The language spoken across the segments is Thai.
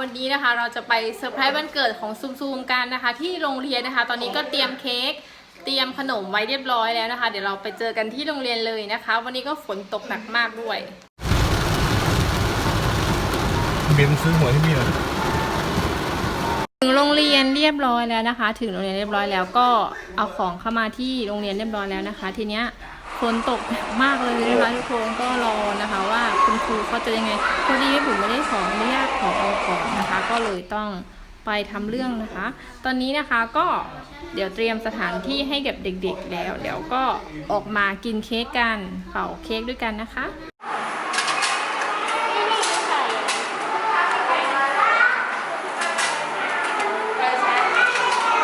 วันนี้นะคะเราจะไปเซอร์ไพรส์วันเกิดของซูมซูมกันนะคะ ที่โรงเรียนนะคะ ตอนนี้ก็เตรียมเค้กเตรียมขนมไว้เรียบร้อยแล้วนะคะ เดี๋ยวเราไปเจอกันที่โรงเรียนเลยนะคะ วันนี้ก็ฝนตกหนักมากด้วยเบนซื้อหวยให้พี่หน่อยถึงโรงเรียนเรียบร้อยแล้วนะคะ ถึงโรงเรียนเรียบร้อยแล้วก็เอาของเข้ามาที่โรงเรียนเรียบร้อยแล้วนะคะ ทีเนี้ยฝนตกหนักมากเลยนะคะทุกคนก็รอ รูเขาจะยังไงพอดีแม่ผมไม่ได้ขออนุญาตขอเอาก่อนนะคะ ก็เลยต้องไปทำเรื่องนะคะ ตอนนี้นะคะก็เดี๋ยวเตรียมสถานที่ให้กับเด็กๆแล้ว เดี๋ยวก็ออกมากินเค้กกันเป่าเค้กด้วยกันนะคะ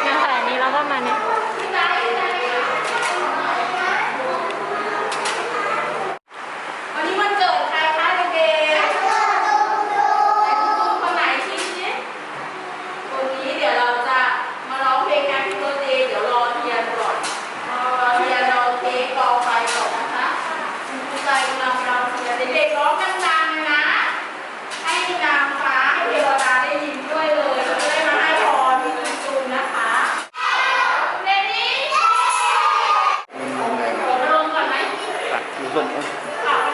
เนี่ยขนาดนี้เราก็มาเนี่ยวันนี้วันเกิดใครคะเด็กๆคนไหนชี้สิคนนี้เดี๋ยวเราจะมาร้องเพลง Happy Birthday เดี๋ยวรอเทียนก่อนรอเทียนรอเค้กรอไฟก่อนนะคะคุณครูใจกำลังรอเทียนเด็กๆร้องดังๆเลยนะ ให้นางฟ้าให้เทวดาได้ยินด้วยเลยเราจะได้มาให้พรพี่จูนนะคะเรนนี่ลงก่อนไหม ตัด ลง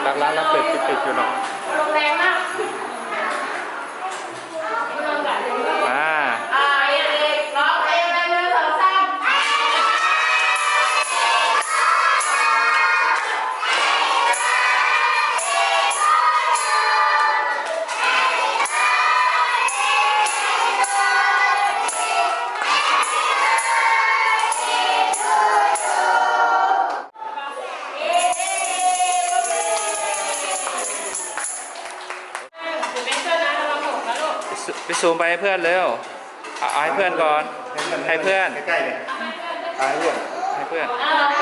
ตักร้านแล้วเป็ดปิดๆอยู่เนาะลงแรงมาก ไปซูมไปให้เพื่อนเร็วเอาเอาให้เพื่อนก่อน ให้เพื่อน ใกล้ๆเลยตายเพื่อนให้เพื่อน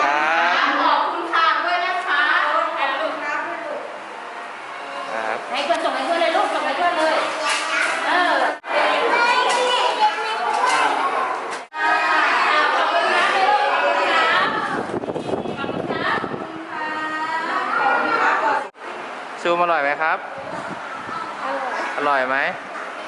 ครับขอบคุณค่ะด้วยนะคะให้ลูกครับ ให้เพื่อนส่งให้เพื่อนเลยลูกส่งให้เพื่อนเลย เออขอบคุณนะลูกขอรับขอบคุณครับซูมอร่อยไหมครับ อร่อยไหม